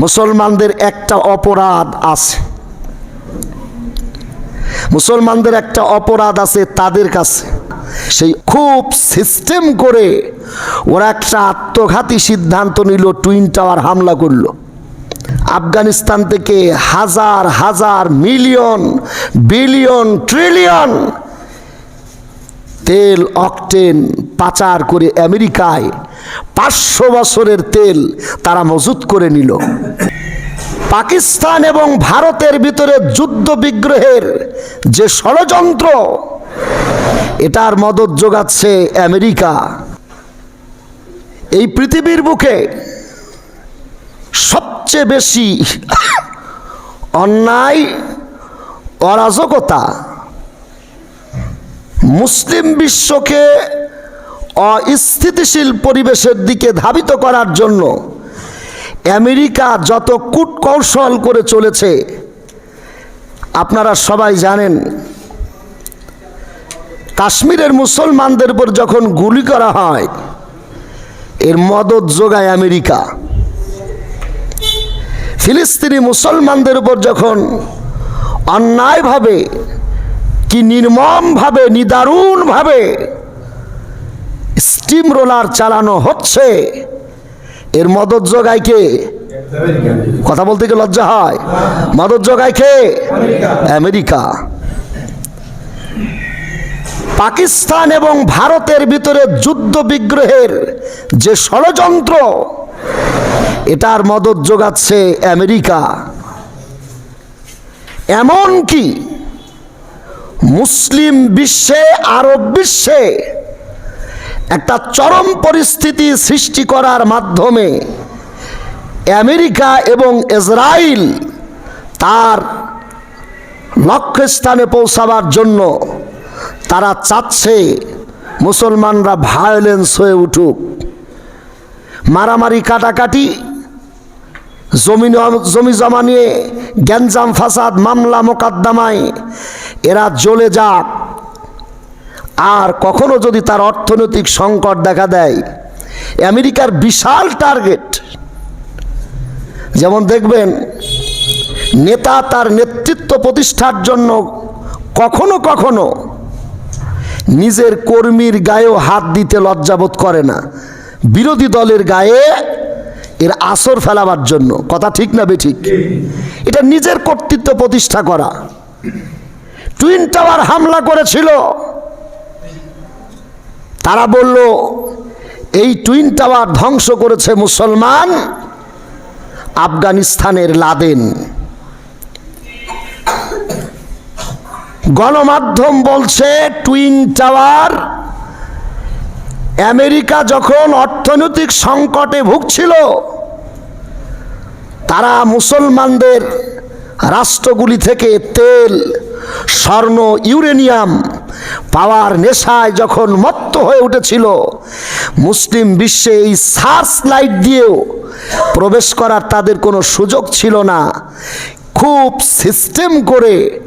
মুসলমানদের একটা অপরাধ আছে। মুসলমানদের একটা অপরাধ আছে তাদের কাছে। সেই খুব সিস্টেম করে ওরা একটা আত্মঘাতী সিদ্ধান্ত নিল টুইন টাওয়ার হামলা করল। আফগানিস্তান থেকে হাজার হাজার মিলিয়ন বিলিয়ন ট্রিলিয়ন তেল অকটেন পাচার করে আমেরিকায় পাঁচশো বছরের তেল তারা মজুত করে নিল। পাকিস্তান এবং ভারতের ভিতরে যুদ্ধ বিগ্রহের যে ষড়যন্ত্র, এটার মদত যোগাচ্ছে আমেরিকা। এই পৃথিবীর বুকে সবচেয়ে বেশি অন্যায়, অরাজকতা মুসলিম বিশ্বকে অস্থিতিশীল পরিবেশের দিকে ধাবিত করার জন্য আমেরিকা যত কূটকৌশল করে চলেছে, আপনারা সবাই জানেন, কাশ্মীরের মুসলমানদের উপর যখন গুলি করা হয়, এর মদত যোগায় আমেরিকা। ফিলিস্তিনি মুসলমানদের উপর যখন অন্যায়ভাবে কি নির্মমভাবে, নিদারুণভাবে স্টিম রোলার চালানো হচ্ছে। এর মদত যোগায় কে? কথা বলতে গিয়ে লজ্জা হয়। মদত যোগায় কে? আমেরিকা। পাকিস্তান এবং ভারতের ভিতরে যুদ্ধ বিগ্রহের যে ষড়যন্ত্র, এটার মদত যোগাচ্ছে আমেরিকা। এমন কি মুসলিম বিশ্বে, আরব বিশ্বে একটা চরম পরিস্থিতি সৃষ্টি করার মাধ্যমে আমেরিকা এবং ইসরায়েল তার লক্ষ্যস্থানে পৌঁছাবার জন্য তারা চাচ্ছে মুসলমানরা ভায়োলেন্স হয়ে উঠুক। মারামারি কাটাকাটি জমি জমি জমা নিয়ে গ্যাঞ্জাম ফাসাদ, মামলা মোকদ্দমায় এরা জ্বলে যাক। আর কখনো যদি তার অর্থনৈতিক সংকট দেখা দেয়, আমেরিকার বিশাল টার্গেট। যেমন দেখবেন, নেতা তার নেতৃত্ব প্রতিষ্ঠার জন্য কখনো কখনো নিজের কর্মীর গায়েও হাত দিতে লজ্জাবোধ করে না। বিরোধী দলের গায়ে এর আসর ফেলাবার জন্য। কথা ঠিক না বেঠিক এটা নিজের কর্তৃত্ব প্রতিষ্ঠা করা। টুইন টাওয়ার হামলা করেছিল। তারা বলল, এই টুইন টাওয়ার ধ্বংস করেছে মুসলমান আফগানিস্তানের লাদেন। গণমাধ্যম বলছে, টুইন টাওয়ার আমেরিকা যখন অর্থনৈতিক সংকটে ভুগছিল, তারা মুসলমানদের রাষ্ট্রগুলি থেকে তেল, স্বর্ণ, ইউরেনিয়াম পাওয়ার নেশায় যখন মত্ত হয়ে উঠেছিল, মুসলিম বিশ্বে এই সার্চ লাইট দিয়েও প্রবেশ করার তাদের কোনো সুযোগ ছিল না। খুব সিস্টেম করে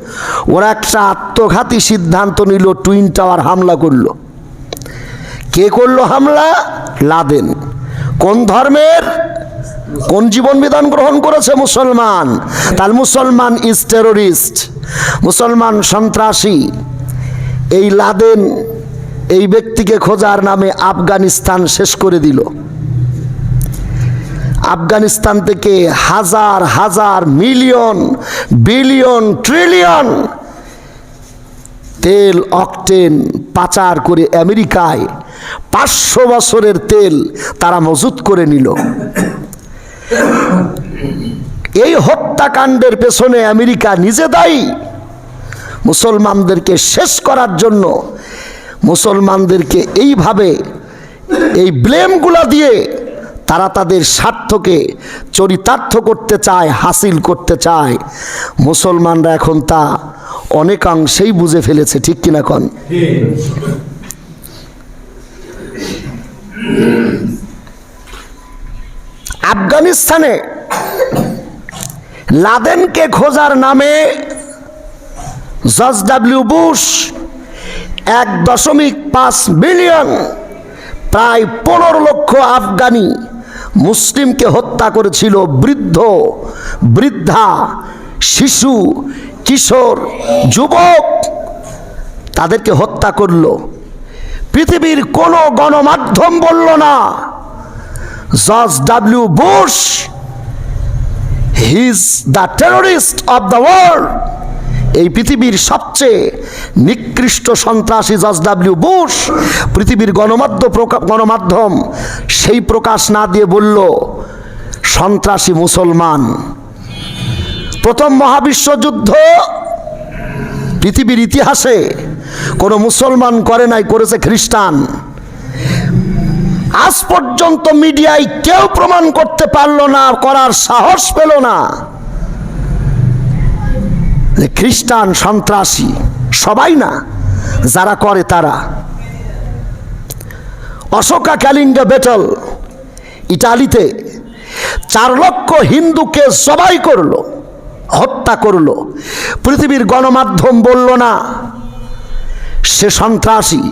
ওরা একটা আত্মঘাতী সিদ্ধান্ত নিল, টুইন টাওয়ার হামলা করল। কে করল হামলা? লাদেন। কোন ধর্মের? কোন জীবন বিধান গ্রহণ করেছে মুসলমান? তার মুসলমান ইজ টেরোরিস্ট, মুসলমান সন্ত্রাসী। এই লাদেন এই ব্যক্তিকে খোঁজার নামে আফগানিস্তান শেষ করে দিল। আফগানিস্তান থেকে হাজার হাজার, মিলিয়ন, বিলিয়ন, ট্রিলিয়ন তেল, অকটেন পাচার করে আমেরিকায় পাঁচশো বছরের তেল তারা মজুত করে নিল। এই হত্যাকাণ্ডের পেছনে আমেরিকা নিজে দায়ী। মুসলমানদেরকে শেষ করার জন্য মুসলমানদেরকে এইভাবে এই ব্লেমগুলা দিয়ে তারা তাদের স্বার্থকে চরিতার্থ করতে চায়, হাসিল করতে চায়। মুসলমানরা এখন তা অনেকাংশেই বুঝে ফেলেছে, ঠিক কিনা কন? আফগানিস্তানে লাদেনকে খোঁজার নামে জর্জ ডাব্লিউ বুশ এক দশমিক পাঁচ মিলিয়ন, প্রায় পনেরো লক্ষ আফগানি মুসলিমকে হত্যা করেছিল বৃদ্ধ, বৃদ্ধা, শিশু, কিশোর, যুবক। তাদেরকে হত্যা করল। পৃথিবীর কোনো গণমাধ্যম বলল না George W Bush his the terrorist of the world. এই পৃথিবীর সবচেয়ে নিকৃষ্ট সন্ত্রাসী জর্জ ডাব্লিউ বুশ, পৃথিবীর গণমাধ্যম প্রকা- গণমাধ্যম সেই প্রকাশ না দিয়ে বলল, সন্ত্রাসী মুসলমান। প্রথম মহাবিশ্বযুদ্ধ পৃথিবীর ইতিহাসে কোনো মুসলমান করে নাই, করেছে খ্রিস্টান। আজ পর্যন্ত মিডিয়ায় কেউ প্রমাণ করতে পারল না, করার সাহস পেল না। যে খ্রিস্টান, সন্ত্রাসী, সবাই না, যারা করে তারা। অশোকা ক্যালিন্ডা বেটল, ইটালিতে চার লক্ষ হিন্দুকে সবাই করল, হত্যা করল। পৃথিবীর গণমাধ্যম বলল না, সে সন্ত্রাসী।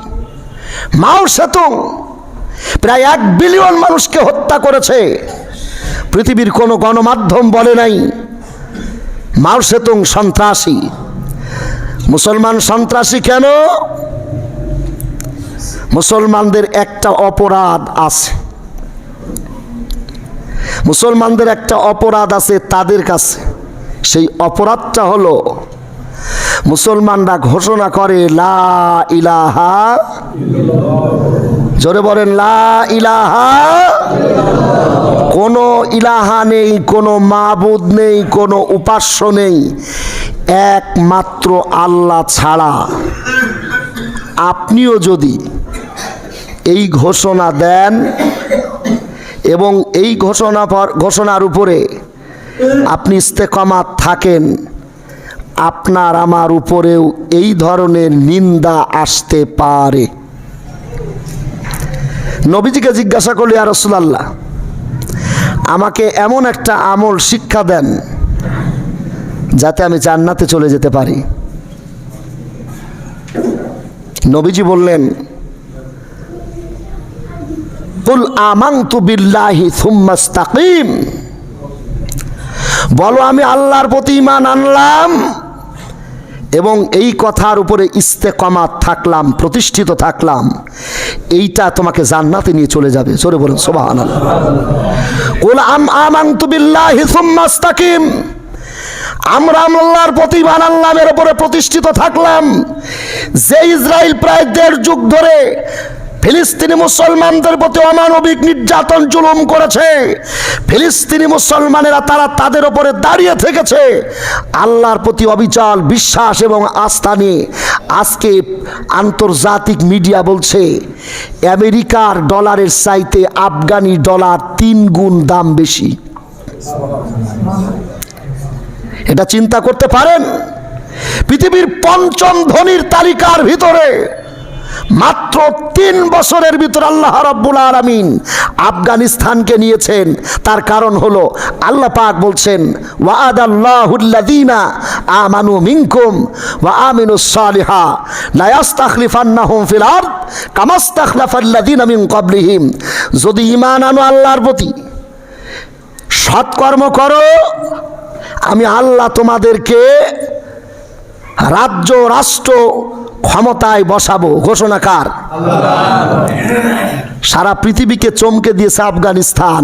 মাও সেতুং, প্রায় এক বিলিয়ন মানুষকে হত্যা করেছে। পৃথিবীর কোনো গণমাধ্যম বলে নাই মাও সেতুং সন্ত্রাসী। মুসলমান সন্ত্রাসী কেন? মুসলমানদের একটা অপরাধ আছে। মুসলমানদের একটা অপরাধ আছে তাদের কাছে। সেই অপরাধটা হলো, মুসলমানরা ঘোষণা করে লা ইলাহা জোরে বলেন, লা ইলাহা কোনো ইলাহা নেই, কোনো মাবুদ নেই, কোনো উপাস্য নেই। একমাত্র আল্লাহ ছাড়া। আপনিও যদি এই ঘোষণা দেন এবং এই ঘোষণা ঘোষণার উপরে আপনি ইস্তেকমাত থাকেন, আপনার আমার উপরেও এই ধরনের নিন্দা আসতে পারে। নবীজিকে জিজ্ঞাসা করলি আর রসুলাল্লাহ আমাকে এমন একটা আমল শিক্ষা দেন যাতে আমি জান্নাতে চলে যেতে পারি। নবীজি বললেন, কুল আমাংতু বিল্লাহি সুম্মাস্তাকিম বলো, আমি আল্লাহর প্রতি ইমান আনলাম এবং এই কথার উপরে ইস্তেকমাত থাকলাম, প্রতিষ্ঠিত থাকলাম। এইটা তোমাকে জান্নাতে নিয়ে চলে যাবে। জোরে বলুন সোবাহান কুল আম আমরা আল্লাহর প্রতি ইমান ওপরে উপরে প্রতিষ্ঠিত থাকলাম। যে ইসরায়েল প্রায় দেড় যুগ ধরে ফিলিস্তিনি মুসলমানদের প্রতি অমানবিক নির্যাতন জুলুম করেছে। ফিলিস্তিনি মুসলমানেরা তারা তাদের উপরে দাঁড়িয়ে থেকেছে। আল্লাহর প্রতি অবিচল বিশ্বাস এবং আস্থা নিয়ে আজকে আন্তর্জাতিক মিডিয়া বলছে, আমেরিকার ডলারের চাইতে আফগানি ডলার তিন গুণ দাম বেশি। এটা চিন্তা করতে পারেন? পৃথিবীর পঞ্চম ধনির তালিকার ভিতরে মাত্র তিন বছরের ভিতর আল্লাহ রব্বুল আলমিন আফগানিস্তানকে নিয়েছেন। তার কারণ হলো আল্লাহ পাক বলছেন ওয়াদ আল্লাহুল্লাদিনা আমানু মিনকুম ওয়া আমিনু সালিহা লা ইয়াস্তাখলিফান্নাহুম ফিল আরদ কামাস্তাখলাফাল্লাযিনা মিন ক্বাবলিহিম। যদি ঈমান আনো আল্লাহর প্রতি, সৎকর্ম করো, আমি আল্লাহ তোমাদেরকে রাজ্য রাষ্ট্র ক্ষমতায় বসাবো। ঘোষণাকার সারা পৃথিবীকে চমকে দিয়েছে আফগানিস্তান।